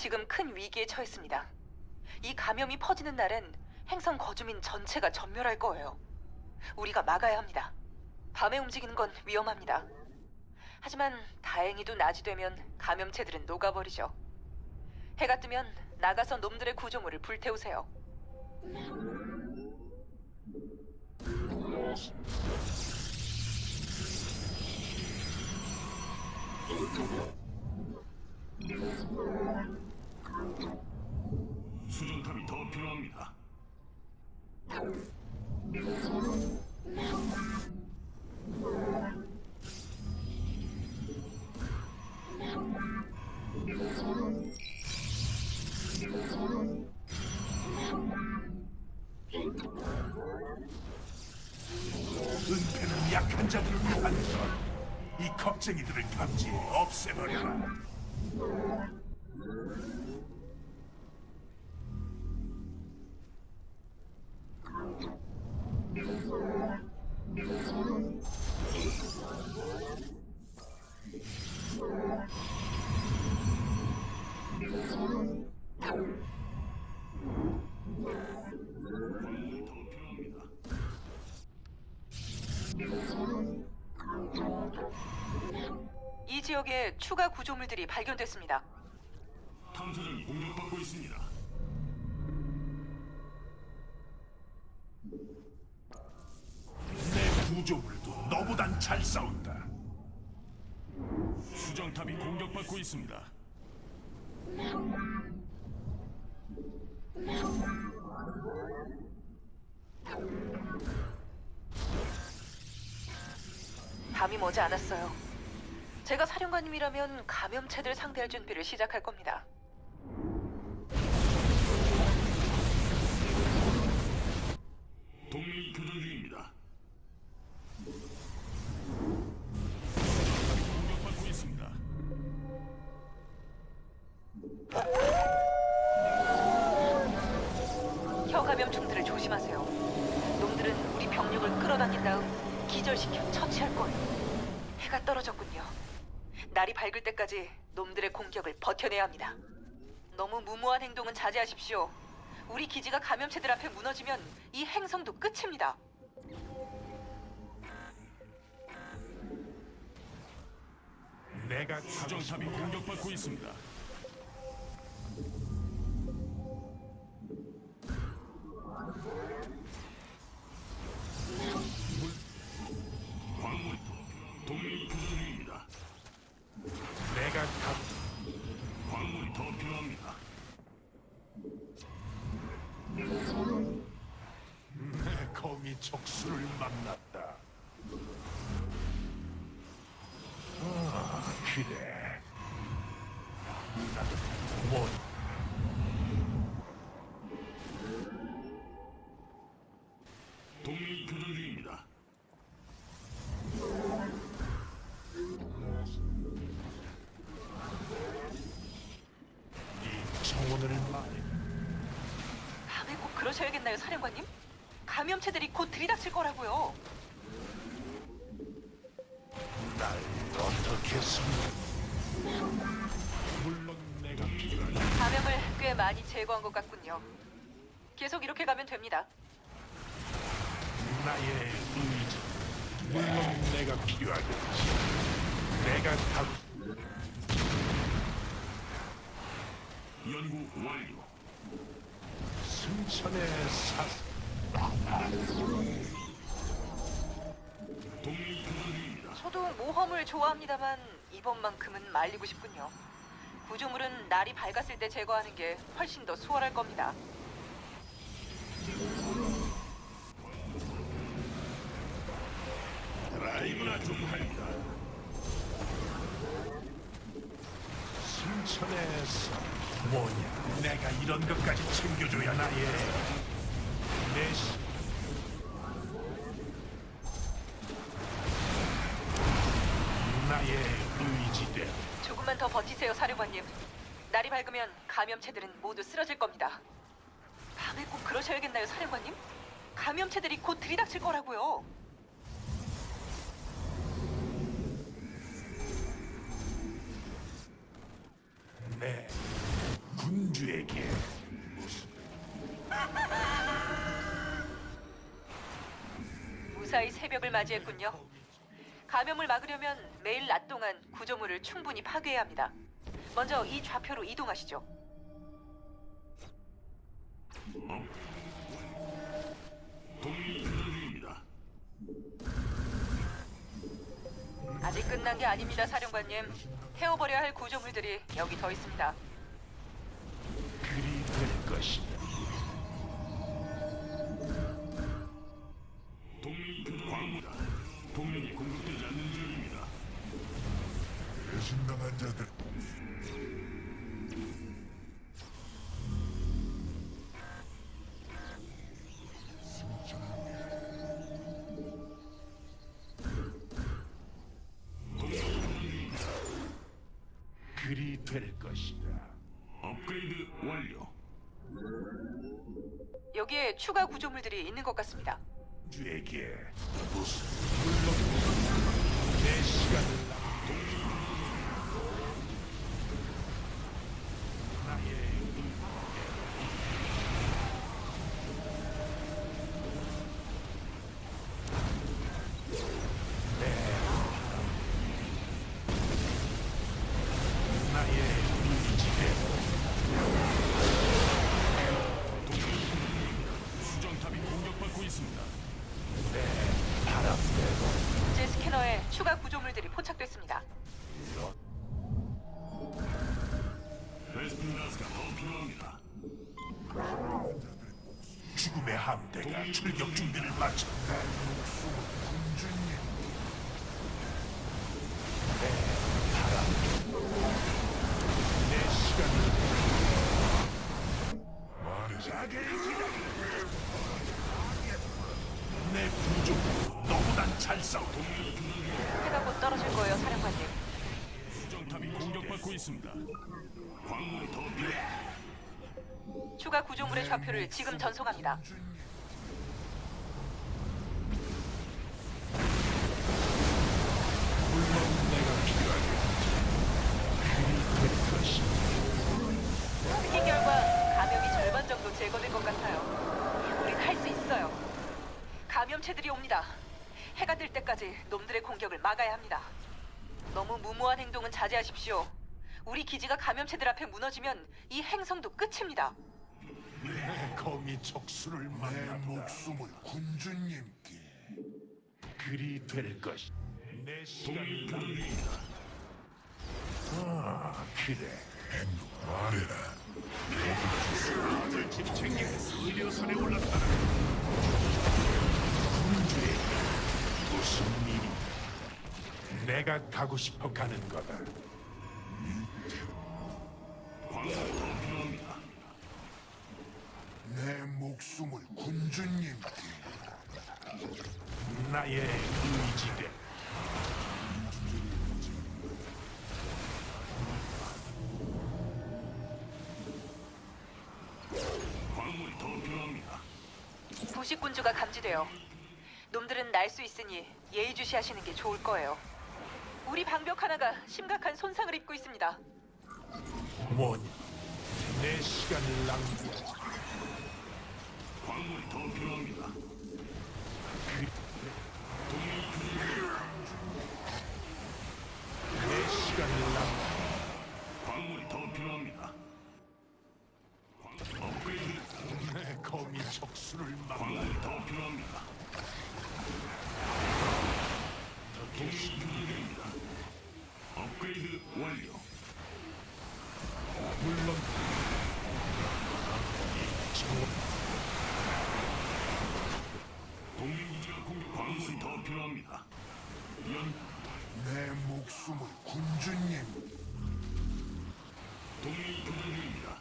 지금 큰 위기에 처했습니다. 이 감염이 퍼지는 날엔 행성 거주민 전체가 전멸할 거예요. 우리가 막아야 합니다. 밤에 움직이는 건 위험합니다. 하지만 다행히도 낮이 되면 감염체들은 녹아버리죠. 해가 뜨면 나가서 놈들의 구조물을 불태우세요. 필요합니다. 은폐는 약한 자들을 위한 것. 이 겁쟁이들을 감지해 없애버려라. 이 지역에 추가 구조물들이 발견됐습니다. 탐사정이 공격받고 있습니다. 내 구조물도 너보단 잘 싸운다. 수정탑이 공격받고 있습니다. 밤이 머지 않았어요. 제가 사령관님이라면 감염체들 상대할 준비를 시작할 겁니다. 동맹이 교전 중입니다. 조심하세요. 놈들은 우리 병력을 끌어당긴 다음 기절시켜 처치할 거예요. 해가 떨어졌군요. 날이 밝을 때까지 놈들의 공격을 버텨내야 합니다. 너무 무모한 행동은 자제하십시오. 우리 기지가 감염체들 앞에 무너지면 이 행성도 끝입니다. 내가 수정탑이 공격받고 있습니다. 나도 뭐 동맹이 교전 중입니다. 이 청혼을 말해. 밤에 꼭 그러셔야겠나요, 사령관님? 감염체들이 곧 들이닥칠 거라고요. 감염을 꽤 많이 제거한 것 같군요. 계속 이렇게 가면 됩니다. 나의 의지. 물론 내가 필요하겠지. 내가 가 연구 완료. 승천의 사. 동맹이 교전 중입니다. 저도 모험을 좋아합니다만 이번만큼은 말리고 싶군요. 구조물은 날이 밝았을 때 제거하는 게 훨씬 더 수월할 겁니다. 라이브나 좀. 승천의 사. 뭐냐? 내가 이런 것까지 챙겨줘야 나의 내 시. 나의 의지대로. 조금만 더 버티세요, 사령관님. 날이 밝으면 감염체들은 모두 쓰러질 겁니다. 밤에 꼭 그러셔야겠나요, 사령관님? 감염체들이 곧 들이닥칠 거라고요. 네, 군주에게 무사히 새벽을 맞이했군요. 감염을 막으려면 매일 낮 동안 구조물을 충분히 파괴해야 합니다. 먼저 이 좌표로 이동하시죠. 교전 중입니다. 아직 끝난 게 아닙니다, 사령관님. 태워버려야 할 구조물들이 여기 더 있습니다. 그리 될 것이다. 될 것이다. 업그레이드 완료. 여기에 추가 구조물들이 있는 것 같습니다. 주에게 물론 내 시간을 해가 곧 떨어질 거예요, 사령관님. 수정탑이 공격받고 있습니다. 광물이 더 필요합니다. 추가 구조물의 좌표를 지금 전송합니다. 스캔 결과 감염이 절반 정도 제거된 것 같아요. 우린 할 수 있어요. 감염체들이 옵니다. 해가 뜰 때까지 놈들의 공격을 막아야 합니다. 너무 무모한 행동은 자제하십시오. 우리 기지가 감염체들 앞에 무너지면 이 행성도 끝입니다. 내 거미 촉수를 만나 목숨을 군주님께 그리 될 것이 내 시간을 남 아, 그래 말해라 아들 집 챙겨 의료선에 올랐다 무슨 일이 내가 가고 싶어 가는 거다. 내 목숨을 군주님께 나의 의지대 광물이 더 필요합니다. 부식군주가 감지돼요. 놈들은 날 수 있으니 예의주시하시는 게 좋을 거예요. 우리 방벽 하나가 심각한 손상을 입고 있습니다. 뭐니 내 시간을 낭비하지 광물이 더 필요합니다. 내 시간을 낭비 광물이 더 필요합니다. 광- 업그레이드 내 거미 촉수를 막 광물이 더 필요합니다. 동맹이 교전중입니다. 업그레이드 완료. 물론 동맹기지가 공격 광물이 더 필요합니다. 연 내 목숨을 군주님 동맹이 교전 중입니다.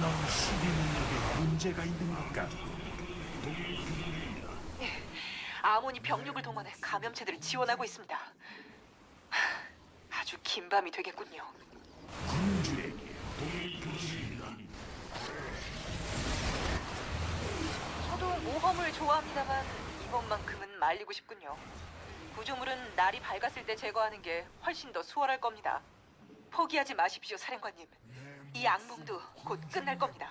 넌 수비 능력에 문제가 있는 것 같고 동맹이 교전 중입니다. 아몬이 병력을 동원해 감염체들을 지원하고 있습니다. 하, 아주 긴 밤이 되겠군요. 군주에게 동맹이 교전 중입니다. 모험을 좋아합니다만 이번만큼은 말리고 싶군요. 구조물은 날이 밝았을 때 제거하는 게 훨씬 더 수월할 겁니다. 포기하지 마십시오, 사령관님. 이 악몽도 곧 끝날 겁니다.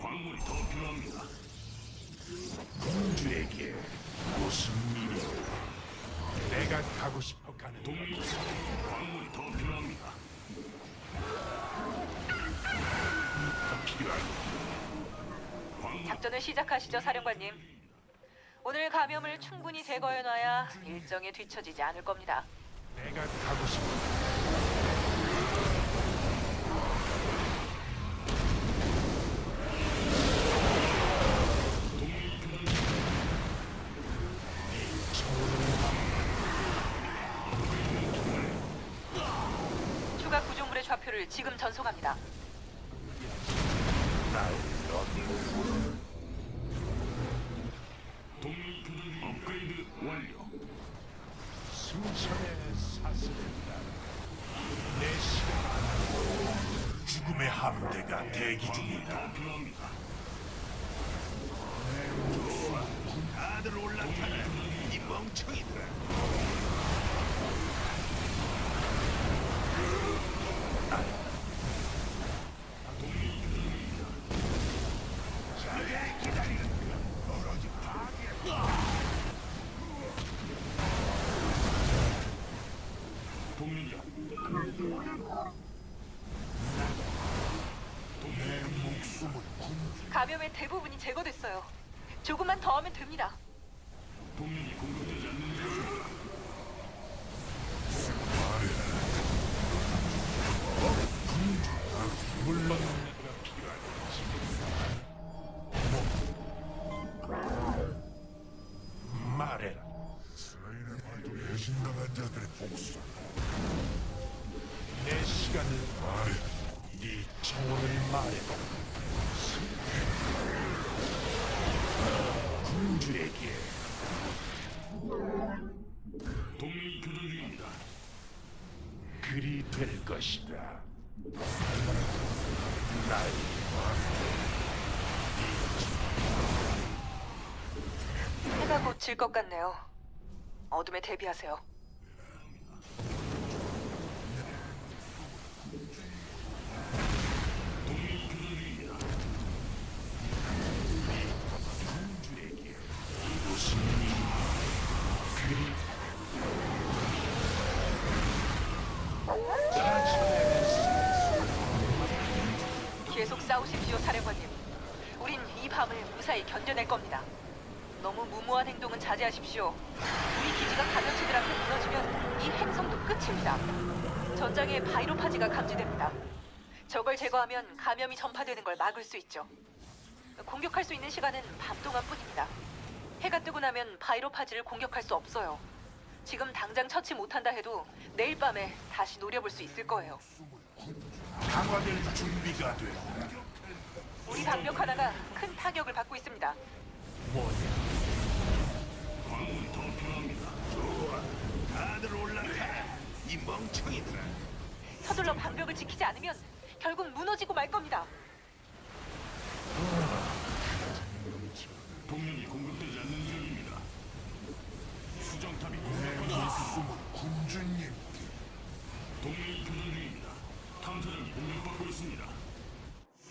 광물이 더 필요합니다. 공주에게 무슨 일이? 내가 가고 싶어 가는 동맹이 광물이 더 필요합니다. 필요한 광물 작전을 시작하시죠, 사령관님. 오늘 감염을 충분히 제거해놔야 일정에 뒤처지지 않을 겁니다. 내가 가고 싶어. 추가 구조물의 좌표를 지금 전송합니다. 죽음의 함대가 대기 중이다. 다들 올라타라 이 멍청이들아. 감염의 대부분이 제거됐어요. 조금만 더 하면 됩니다. 동맹이 공격되지 않는 중. 물론 그리 될 것이다. 날 해가 곧 질 것 같네요. 어둠에 대비하세요. 계속 싸우십시오, 사령관님. 우린 이 밤을 무사히 견뎌낼 겁니다. 너무 무모한 행동은 자제하십시오. 우리 기지가 감염체들한테 무너지면 이 행성도 끝입니다. 전장에 바이로파지가 감지됩니다. 저걸 제거하면 감염이 전파되는 걸 막을 수 있죠. 공격할 수 있는 시간은 밤 동안뿐입니다. 해가 뜨고 나면 바이로파지를 공격할 수 없어요. 지금 당장 처치 못한다 해도 내일 밤에 다시 노려볼 수 있을 거예요. 강화될 준비가 돼. 우리 방벽 하나가 큰 타격을 받고 있습니다. 광물이 더 필요합니다. 다들 올라타라. 이 멍청이들아. 서둘러 방벽을 지키지 않으면 결국 무너지고 말 겁니다. 동맹이 공격되지 않는 중입니다. 수정탑이 내 공격받고 있습니다. 목숨을 군주님 동맹이 교전 중입니다. 탐사정이 공격받고 있습니다.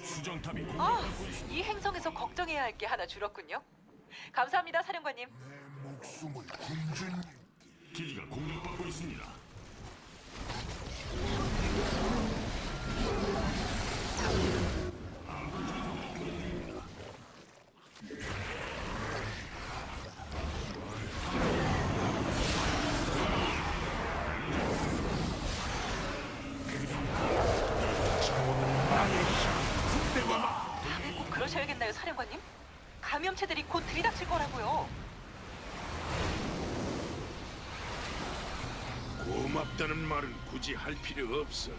수정탑이 아, 공격받고 있습니다. 이 행성에서 걱정해야 할 게 하나 줄었군요. 감사합니다, 사령관님. 내 목숨을 군주님 기지가 공격받고 있습니다. 사령관님? 감염체들이 곧 들이닥칠 거라고요. 고맙다는 말은 굳이 할 필요 없어.